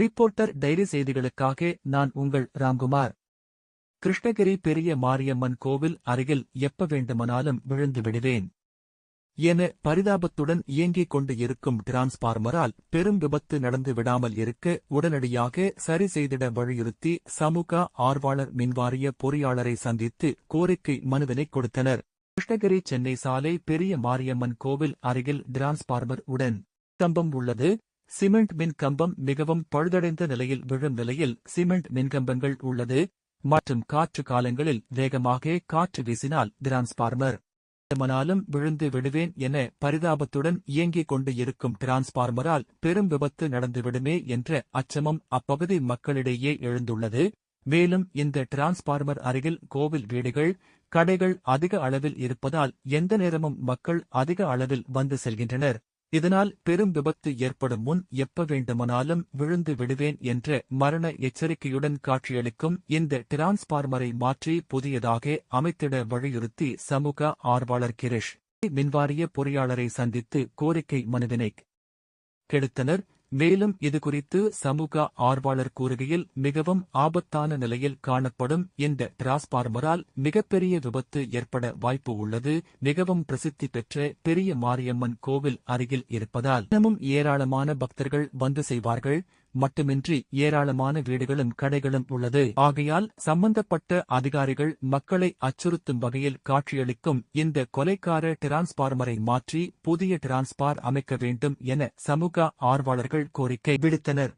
Reporter diary செய்திகளுக்காக நான் உங்கள் ராம்குமார். கிருஷ்ணகிரி பெரிய மாரியம்மன் கோவில் அருகில் எப்ப வேண்டுமானாலும் விழுந்து விடுவேன். என பரிதாபத்துடன் இயங்கிக் கொண்டு இருக்கும் டிரான்ஸ்பார்மரால் பெரும் விபத்து நடந்து விடாமல் இருக்க உடனடியாக சரி செய்திட வலியுறுத்தி சமூக ஆர்வலர் மின்வாரிய பொறியாளரை சந்தித்து கோரிக்கை மனுவினை கொடுத்தனர். கிருஷ்ணகிரி சென்னை சாலை பெரிய மாரியம்மன் கோவில் அருகில் டிரான்ஸ்பார்மர் உடன் ஸ்தம்பம் உள்ளது. சிமெண்ட் மின்கம்பம் மிகவும் பழுதடைந்த நிலையில் விழும் நிலையில் சிமெண்ட் மின்கம்பங்கள் உள்ளது. மற்றும் காற்று காலங்களில் வேகமாக காற்று வீசினால் டிரான்ஸ்பார்மர் மனாலும் விழுந்து விடுவேன் என பரிதாபத்துடன் இயங்கிக் கொண்டு இருக்கும் டிரான்ஸ்பார்மரால் பெரும் விபத்து நடந்துவிடுமே என்ற அச்சமும் அப்பகுதி மக்களிடையே எழுந்துள்ளது. மேலும் இந்த டிரான்ஸ்பார்மர் அருகில் கோவில் வீடுகள் கடைகள் அதிக அளவில் இருப்பதால் எந்த நேரமும் மக்கள் அதிக அளவில் வந்து செல்கின்றனர். இதனால் பெரும் விபத்து ஏற்படும் முன் எப்ப வேண்டுமானாலும் விழுந்து விடுவேன் என்ற மரண எச்சரிக்கையுடன் காட்சியளிக்கும் இந்த டிரான்ஸ்பார்மரை மாற்றி புதியதாக அமைத்திட வலியுறுத்தி சமூக ஆர்வலர் கிரிஷ் மின்வாரிய பொறியாளரை சந்தித்து கோரிக்கை மனுவினை கெடுத்தனர். மேலும் இதுகுறித்து சமூக ஆர்வலர் கூறுகையில் மிகவும் ஆபத்தான நிலையில் காணப்படும் இந்த டிரான்ஸ்பார்மரால் மிகப்பெரிய விபத்து ஏற்பட வாய்ப்பு உள்ளது. மிகவும் பிரசித்தி பெற்ற பெரிய மாரியம்மன் கோவில் அருகில் இருப்பதால் தினமும் ஏராளமான பக்தர்கள் வந்து செய்வார்கள். மட்டுமின்றி ஏராளமான வீடுகளும் கடைகளும் உள்ளது. ஆகையால் சம்பந்தப்பட்ட அதிகாரிகள் மக்களை அச்சுறுத்தும் வகையில் காட்சியளிக்கும் இந்த கொலைக்கார டிரான்ஸ்பார்மரை மாற்றி புதிய டிரான்ஸ்பார் அமைக்க வேண்டும் என சமூக ஆர்வலர்கள் கோரிக்கை விடுத்தனர்.